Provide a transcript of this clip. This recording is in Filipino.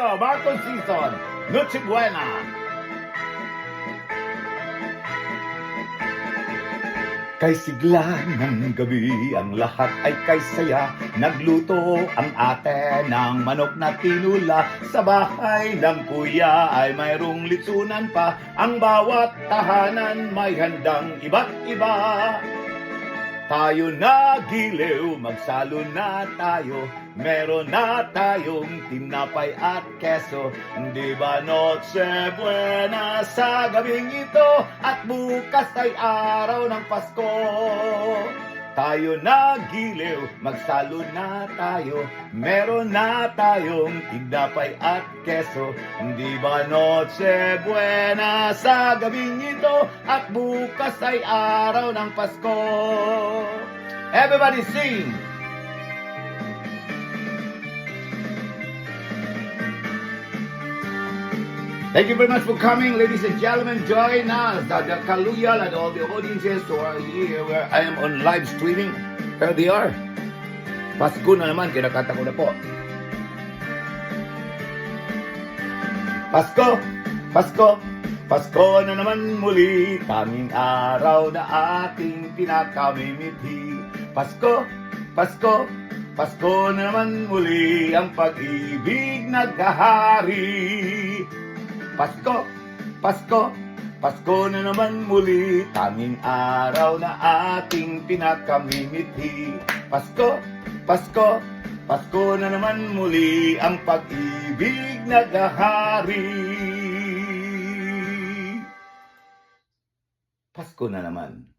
tayo, bagong season. Noche Buena. Kay sigla ng gabi, ang lahat ay kay saya. Nagluto ang ate ng manok na tinula. Sa bahay ng kuya ay mayroong litsunan pa. Ang bawat tahanan may handang iba't iba. Tayo na giliw, magsalo na tayo. Meron na tayong tinapay at keso. Di ba noche buena sa gabing ito? At bukas ay araw ng Pasko. Tayo na giliw, magsalo na tayo. Meron na tayong tinapay at keso. Di ba noche buena sa gabing ito? At bukas ay araw ng Pasko. Everybody sing! Thank you very much for coming, ladies and gentlemen. Join us, the Kaluyal and all the audiences who are here where I am on live streaming. There they are. Pasko na naman, kinakanta ko na po. Pasko, Pasko, Pasko na naman muli, tanging araw na ating pinakamimiti. Pasko, Pasko, Pasko na naman muli, ang pag-ibig nagkahari. Pasko, Pasko, Pasko na naman muli, tanging araw na ating pinakamimiti. Pasko, Pasko, Pasko na naman muli, ang pag-ibig nagahari. Pasko na naman.